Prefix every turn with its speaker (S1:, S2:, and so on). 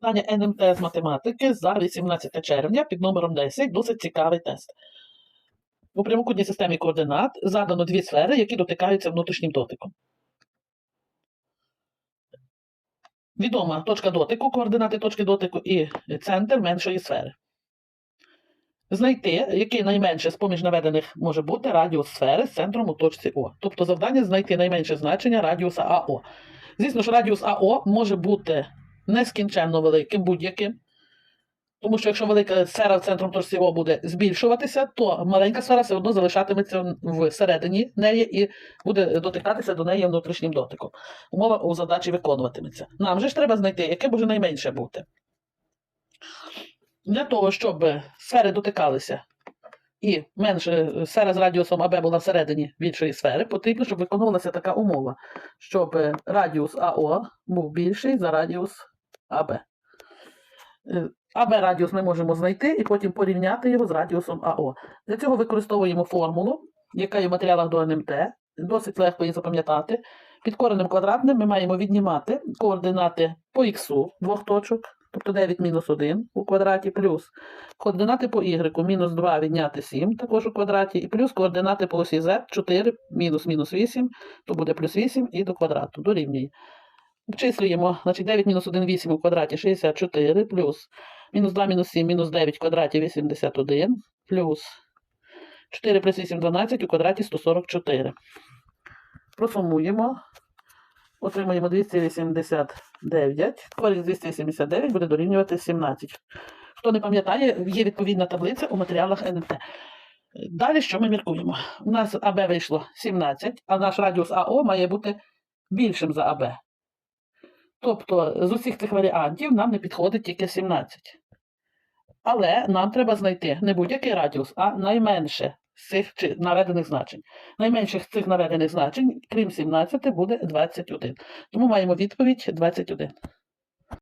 S1: Питання НМТ з математики за 18 червня під номером 10. Досить цікавий тест. У прямокутній системі координат задано дві сфери, які дотикаються внутрішнім дотиком. Відома точка дотику, координати точки дотику і центр меншої сфери. Знайти, який найменше з поміж наведених може бути радіус сфери з центром у точці О. Тобто завдання знайти найменше значення радіуса АО. Звісно ж, радіус АО може бути нескінченно великим будь-яким. Тому що якщо велика сфера в центром точці О буде збільшуватися, то маленька сфера все одно залишатиметься всередині неї і буде дотикатися до неї внутрішнім дотиком. Умова у задачі виконуватиметься. Нам же ж треба знайти, яке може найменше бути. Для того, щоб сфери дотикалися і менше сфера з радіусом АБ була всередині більшої сфери, потрібно, щоб виконувалася така умова, щоб радіус АО був більший за радіус АБ. Е, АБ радіус ми можемо знайти і потім порівняти його з радіусом АО. Для цього використовуємо формулу, яка є в матеріалах до НМТ. Досить легко її запам'ятати. Під коренем квадратним ми маємо віднімати координати по х двох точок, тобто 9 мінус 1 у квадраті, плюс координати по y мінус 2 відняти 7 також у квадраті, і плюс координати по осі z 4 мінус мінус 8, то буде плюс 8 і до квадрату, дорівнює. Обчислюємо, значить 9 мінус 1 8 у квадраті 64, плюс мінус 2 мінус 7 мінус 9 в квадраті 81, плюс 4 плюс 8 12 у квадраті 144. Просумуємо. Отримаємо 289. Корінь з 279 буде дорівнювати 17. Хто не пам'ятає, є відповідна таблиця у матеріалах НМТ. Далі що ми міркуємо? У нас АБ вийшло 17, а наш радіус АО має бути більшим за АБ. Тобто з усіх цих варіантів нам не підходить тільки 17. Але нам треба знайти не будь-який радіус, а найменше з цих наведених значень. Найменших з цих наведених значень, крім 17, буде 21. Тому маємо відповідь 21.